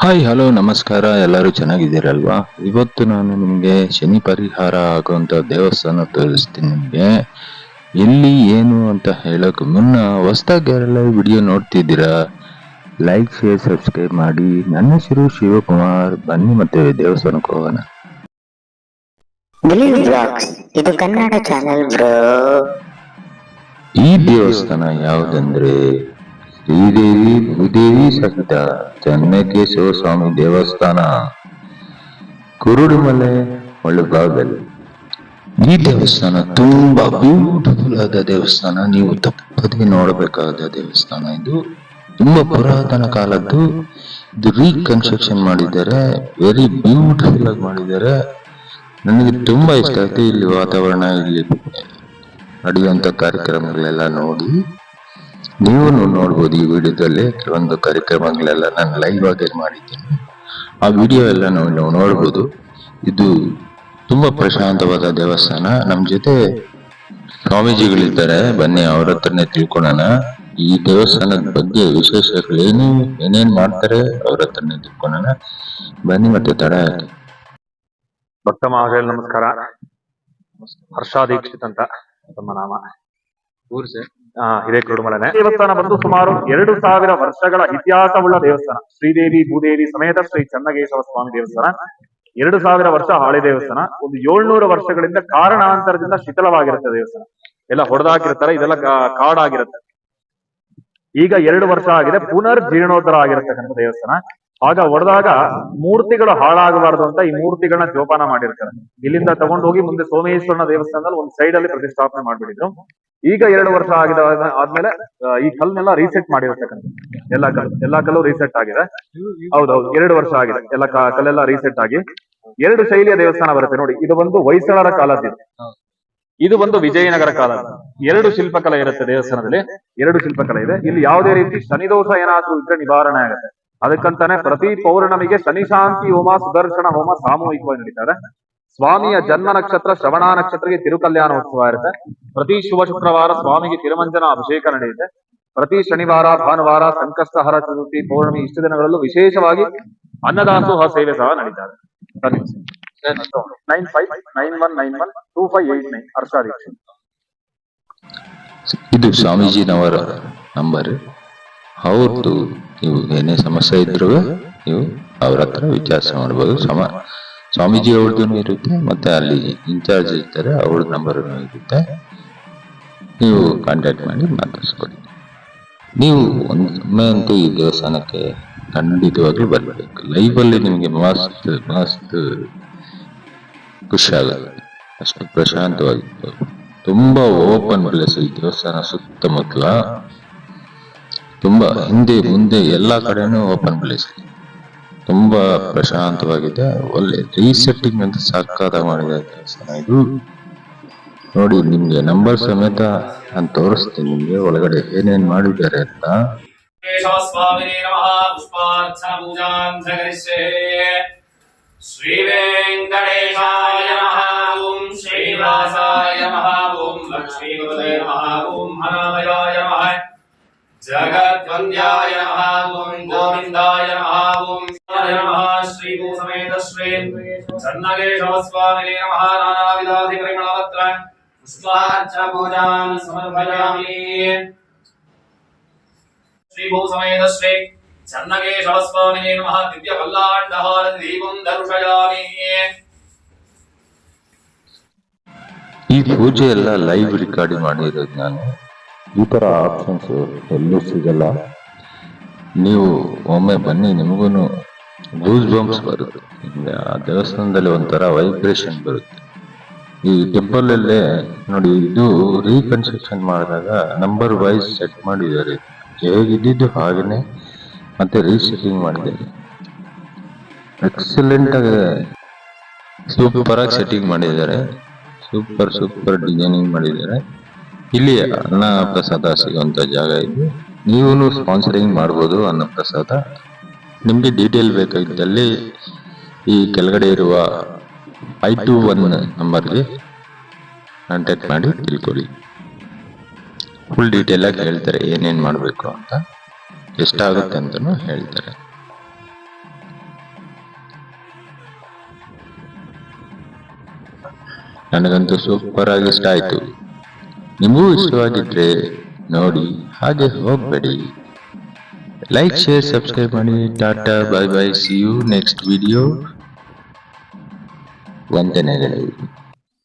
Hi hello ನಮಸ್ಕಾರ ಎಲ್ಲರೂ ಚೆನ್ನಾಗಿದ್ದೀರಲ್ವಾ? ಇವತ್ತು ನಾನು ನಿಮಗೆ ಶನಿ ಪರಿಹಾರ ಆಗುವಂತ ದೇವಸ್ಥಾನ ತೋರಿಸ್ತೀನಿ ನಿಮಗೆ. ಎಲ್ಲಿ ಏನು ಅಂತ ಹೇಳಕ್ ಮುನ್ನ ಹೊಸ್ದಾಗಿ ಯಾರೆಲ್ಲ ವಿಡಿಯೋ ನೋಡ್ತಿದ್ದೀರಾ ಲೈಕ್ ಶೇರ್ ಸಬ್ಸ್ಕ್ರೈಬ್ ಮಾಡಿ. ನನ್ನ ಹೆಸರು ಶಿವಕುಮಾರ್. ಬನ್ನಿ ಮತ್ತೆ ದೇವಸ್ಥಾನಕ್ಕೆ ಹೋಗೋಣ. ಇದು ಕನ್ನಡ ಚಾನೆಲ್ ಈ ದೇವಸ್ಥಾನ ಯಾವುದಂದ್ರೆ ಶ್ರೀದೇವಿ ಭೂದೇವಿ ಸಹಿತ ಚನ್ನಕೇಶವ ಸ್ವಾಮಿ ದೇವಸ್ಥಾನ, ಕುರುಡುಮಲೆ ಒಳಭಾಗದಲ್ಲಿ ಈ ದೇವಸ್ಥಾನ ತುಂಬಾ ಬ್ಯೂಟಿಫುಲ್ ಆದ ದೇವಸ್ಥಾನ. ನೀವು ತಪ್ಪದೇ ನೋಡಬೇಕಾದ ದೇವಸ್ಥಾನ ಇದು. ತುಂಬಾ ಪುರಾತನ ಕಾಲದ್ದು. ಇದು ರೀಕನ್ಸ್ಟ್ರಕ್ಷನ್ ಮಾಡಿದ್ದಾರೆ. ವೆರಿ ಬ್ಯೂಟಿಫುಲ್ ಆಗಿ ಮಾಡಿದ್ದಾರೆ. ನನಗೆ ತುಂಬಾ ಇಷ್ಟ ಆಯ್ತು ಇಲ್ಲಿ ವಾತಾವರಣ, ಇಲ್ಲಿ ನಡೆಯುವಂತ ಕಾರ್ಯಕ್ರಮಗಳೆಲ್ಲ ನೋಡಿ. ನೀವು ನೋಡ್ಬೋದು ಈ ವಿಡಿಯೋದಲ್ಲಿ ಕೆಲವೊಂದು ಕಾರ್ಯಕ್ರಮಗಳೆಲ್ಲ ನಾನು ಲೈವ್ ಆಗಿ ಮಾಡಿದ್ದೀನಿ. ಆ ವಿಡಿಯೋ ಎಲ್ಲ ನಾವು ನೋಡ್ಬೋದು. ಇದು ತುಂಬಾ ಪ್ರಶಾಂತವಾದ ದೇವಸ್ಥಾನ. ನಮ್ಮ ಜೊತೆ ಸ್ವಾಮೀಜಿಗಳಿದ್ದಾರೆ. ಬನ್ನಿ, ಅವ್ರ ಹತ್ರನೇ ತಿಳ್ಕೊಳ್ಳೋಣ. ಈ ದೇವಸ್ಥಾನದ ಬಗ್ಗೆ ವಿಶೇಷಗಳೇನು ಏನೇನ್ ಮಾಡ್ತಾರೆ ಅವ್ರ ಹತ್ರನೇ ತಿಳ್ಕೊಳ್ಳೋಣ. ಬನ್ನಿ ಮತ್ತೆ ತಡ. ಭಕ್ತ ಮಹಾಶಯ ನಮಸ್ಕಾರ. ಹರ್ಷ ದೀಕ್ಷಿತ್ ಅಂತ ತಮ್ಮ ನಾಮ. ಹಿರೇಕುರುಡುಮಲನೆ ದೇವಸ್ಥಾನ ಬಂದು ಸುಮಾರು ಎರಡು ಸಾವಿರ ವರ್ಷಗಳ ಇತಿಹಾಸವುಳ್ಳ ದೇವಸ್ಥಾನ. ಶ್ರೀದೇವಿ, ಭೂದೇವಿ ಸಮೇತ ಶ್ರೀ ಚನ್ನಗೇಶವ ಸ್ವಾಮಿ ದೇವಸ್ಥಾನ. ಎರಡು ಸಾವಿರ ವರ್ಷ ಹಾಳೆ ದೇವಸ್ಥಾನ. ಒಂದು ಏಳ್ನೂರು ವರ್ಷಗಳಿಂದ ಕಾರಣಾಂತರದಿಂದ ಶಿಥಿಲವಾಗಿರುತ್ತೆ ದೇವಸ್ಥಾನ. ಎಲ್ಲ ಹೊಡೆದಾಕಿರ್ತಾರೆ, ಇದೆಲ್ಲ ಕಾಡಾಗಿರುತ್ತೆ. ಈಗ ಎರಡು ವರ್ಷ ಆಗಿದೆ ಪುನರ್ ಜೀರ್ಣೋದ್ಧರ ಆಗಿರತಕ್ಕಂಥ ದೇವಸ್ಥಾನ. ಆಗ ಹೊಡೆದಾಗ ಮೂರ್ತಿಗಳು ಹಾಳಾಗಬಾರದು ಅಂತ ಈ ಮೂರ್ತಿಗಳನ್ನ ಜೋಪಾನ ಮಾಡಿರ್ತಾರೆ. ಇಲ್ಲಿಂದ ತಗೊಂಡು ಹೋಗಿ ಮುಂದೆ ಸೋಮೇಶ್ವರನ ದೇವಸ್ಥಾನದಲ್ಲಿ ಒಂದು ಸೈಡ್ ಅಲ್ಲಿ ಪ್ರತಿಷ್ಠಾಪನೆ ಮಾಡ್ಬಿಟ್ಟಿದ್ರು. ಈಗ ಎರಡು ವರ್ಷ ಆಗಿದ, ಆದ್ಮೇಲೆ ಈ ಕಲ್ನೆಲ್ಲ ರೀಸೆಟ್ ಮಾಡಿರ್ತಕ್ಕಂಥ ಎಲ್ಲಾ ಕಲ್ಲು ಎಲ್ಲಾ ಕಲ್ಲು ರೀಸೆಟ್ ಆಗಿದೆ. ಹೌದೌದು, ಎರಡು ವರ್ಷ ಆಗಿದೆ. ಎಲ್ಲ ಕಲ್ಲೆಲ್ಲ ರೀಸೆಟ್ ಆಗಿ. ಎರಡು ಶೈಲಿಯ ದೇವಸ್ಥಾನ ಬರುತ್ತೆ ನೋಡಿ, ಇದು ಒಂದು ಹೊಯ್ಸಳರ ಕಾಲದ್ದಿದೆ ಇದು ಒಂದು ವಿಜಯನಗರ ಕಾಲ ಎರಡು ಶಿಲ್ಪಕಲೆ ಇರುತ್ತೆ ದೇವಸ್ಥಾನದಲ್ಲಿ. ಎರಡು ಶಿಲ್ಪಕಲೆ ಇದೆ. ಇಲ್ಲಿ ಯಾವುದೇ ರೀತಿ ಶನಿದೋಷ ಏನಾದ್ರೂ ಇದ್ರೆ ನಿವಾರಣೆ ಆಗುತ್ತೆ. ಅದಕ್ಕಂತಾನೆ ಪ್ರತಿ ಪೌರ್ಣಮಿಗೆ ಶನಿಶಾಂತಿ ಹೋಮ ಸುದರ್ಶನ ಹೋಮ ಸಾಮೂಹಿಕವಾಗಿ ನಡೀತಾರೆ. ಸ್ವಾಮಿಯ ಜನ್ಮ ನಕ್ಷತ್ರ ಶ್ರವಣ ನಕ್ಷತ್ರಕ್ಕೆ ತಿರುಕಲ್ಯಾಣ ಉತ್ಸವ ಇರುತ್ತೆ. ಪ್ರತಿ ಶುಭ ಶುಕ್ರವಾರ ಸ್ವಾಮಿಗೆ ತಿರುಮಂಜನ ಅಭಿಷೇಕ ನಡೆಯುತ್ತೆ. ಪ್ರತಿ ಶನಿವಾರ ಭಾನುವಾರ ಸಂಕಷ್ಟಹರ ಚತುರ್ಥಿ ಪೌರ್ಣಮಿ ಇಷ್ಟು ದಿನಗಳಲ್ಲೂ ವಿಶೇಷವಾಗಿ ಅನ್ನದಾಸೋಹ ಸೇವೆ ಸಹ ನಡೀತಾರೆ. Nine five nine one nine one two five eight nine Harsha Dikshit ಇದು ಸ್ವಾಮೀಜಿನವರ ನಂಬರ್. ಅವ್ರದ್ದು ನೀವು ಏನೇ ಸಮಸ್ಯೆ ಇದ್ರು ನೀವು ಅವ್ರ ಹತ್ರ ವಿಚಾರಿಸ ಮಾಡ್ಬೋದು. ಸಮ, ಸ್ವಾಮೀಜಿ ಅವ್ರದ್ದು ಇರುತ್ತೆ, ಮತ್ತೆ ಅಲ್ಲಿ ಇನ್ಚಾರ್ಜ್ ಇರ್ತಾರೆ ಅವ್ರ ನಂಬರ್ ಇರುತ್ತೆ. ನೀವು ಕಾಂಟ್ಯಾಕ್ಟ್ ಮಾಡಿ ಮಾತಾಡಿಸ್ಕೊಡಿ. ನೀವು ಒಮ್ಮೆ ಅಂತೂ ಈ ದೇವಸ್ಥಾನಕ್ಕೆ ಖಂಡಿತವಾಗ್ಲೂ ಬರಬೇಕು. ಲೈವ್ ಅಲ್ಲಿ ನಿಮಗೆ ಮಸ್ತ್ ಮಸ್ತ್ ಖುಷಿ ಆಗುತ್ತೆ. ಅಷ್ಟು ಪ್ರಶಾಂತವಾಗಿತ್ತು ತುಂಬಾ ಓಪನ್ ಪ್ಲೇಸ್ ಈ ದೇವಸ್ಥಾನ ಸುತ್ತಮುತ್ತಲ. ತುಂಬ ಹಿಂದೆ ಮುಂದೆ ಎಲ್ಲ ಕಡೆನೂ ಓಪನ್ ಪ್ಲೇಸ್ ತುಂಬ ಪ್ರಶಾಂತವಾಗಿದೆ. ಒಳ್ಳೆ ರೀಸೆಟ್ಟಿಂಗ್ ಅಂತ ಸಾಕಾದ ಮಾಡಿದ ಕೆಲಸ ಇದು ನೋಡಿ ನಿಮ್ಗೆ ನಂಬರ್ ಸಮೇತ ನಾನು ತೋರಿಸ್ತೀನಿ ನಿಮ್ಗೆ ಒಳಗಡೆ ಏನೇನ್ ಮಾಡಿದ್ದಾರೆ ಅಂತ. ಶ್ರೀ ವೆಂಕಟೇಶಾಯ ನಮಃ. ಓಂ ಶ್ರೀನಿವಾಸಾಯ ನಮಃ. ಓಂ ಲಕ್ಷ್ಮೀಪತಯ ನಮಃ. ಓಂ ಹರಾಮಯಾಯ ನಮಃ. जगद्वन्द्याय नमः ॐ गोविन्दाय नमः ॐ शिवाय नमः श्रीभूसमेत श्री चन्नकेशवस्वामिने नमः नानाविधाधिपरिमलवत्र पुष्पार्चनपूजां समर्पयामि ಶ್ರೀಭೂ ಸಮೇತ ಶ್ರೀ ಚನ್ನಕೇಶವ ಸ್ವಾಮಿನೇ ನಮಃ ದಿವ್ಯ ಪಲ್ಲಾಂಡಹಾರ ದೀಪಂ ದರ್ಶಯಾಮಿ ಈ ಪೂಜೆ ಎಲ್ಲ ಲೈವ್ ರೆಕಾರ್ಡ್ ಮಾಡಿರೋದು ನಾನು ಈ ಥರ ಆಪ್ಷನ್ಸು ಎಲ್ಲೂ ಸಿಗಲ್ಲ ನೀವು ಒಮ್ಮೆ ಬನ್ನಿ ನಿಮಗೂ ಗೂಸ್ ಬಂಪ್ಸ್ ಬರುತ್ತೆ ಆ ದೇವಸ್ಥಾನದಲ್ಲಿ ಒಂಥರ ವೈಬ್ರೇಷನ್ ಬರುತ್ತೆ. ಈ ಟೆಂಪಲ್ ಅಲ್ಲೇ ನೋಡಿ, ಇದು ರೀಕನ್ಸ್ಟ್ರಕ್ಷನ್ ಮಾಡಿದಾಗ ನಂಬರ್ ವೈಸ್ ಸೆಟ್ ಮಾಡಿದ್ದಾರೆ. ಹೇಗಿದ್ದಿದ್ದು ಹಾಗೇನೆ ಮತ್ತೆ ರೀಸೆಟ್ಟಿಂಗ್ ಮಾಡಿದ್ದಾರೆ. ಎಕ್ಸಲೆಂಟ್ ಆಗಿ ಸೂಪರ್ ಆಗಿ ಸೆಟ್ಟಿಂಗ್ ಮಾಡಿದ್ದಾರೆ. ಸೂಪರ್ ಸೂಪರ್ ಡಿಸೈನಿಂಗ್ ಮಾಡಿದ್ದಾರೆ. ಇಲ್ಲಿ ಅನ್ನಪ್ರಸಾದ ಸಿಗುವಂತ ಜಾಗ ಇದೆ. ನೀವು ಸ್ಪಾನ್ಸರಿಂಗ್ ಮಾಡ್ಬೋದು ಅನ್ನಪ್ರಸಾದ. ನಿಮಗೆ ಡೀಟೇಲ್ ಬೇಕಾಗಿದ್ದಲ್ಲಿ ಈ ಕೆಳಗಡೆ ಇರುವ ಐ ಟು ಒನ್ ನಂಬರ್ಗೆ ಕಾಂಟ್ಯಾಕ್ಟ್ ಮಾಡಿ ತಿಳ್ಕೊಳ್ಳಿ. ಫುಲ್ ಡೀಟೇಲ್ ಆಗಿ ಹೇಳ್ತಾರೆ ಏನೇನು ಮಾಡಬೇಕು ಅಂತ. ಎಷ್ಟಾಗುತ್ತೆ ಅಂತಲೂ ಹೇಳ್ತಾರೆ. ನನಗಂತೂ ಸೂಪರ್ ಆಗಿ ಇಷ್ಟ ಆಯಿತು. ನಿಮಗೂ ಇಷ್ಟವಾಗಿದ್ರೆ ನೋಡಿ, ಹಾಗೆ ಹೋಗಬೇಡಿ. ಲೈಕ್ ಶೇರ್ ಸಬ್ಸ್ಕ್ರೈಬ್ ಮಾಡಿ. Tata bye bye see you next video ವಂದನೆಗಳು.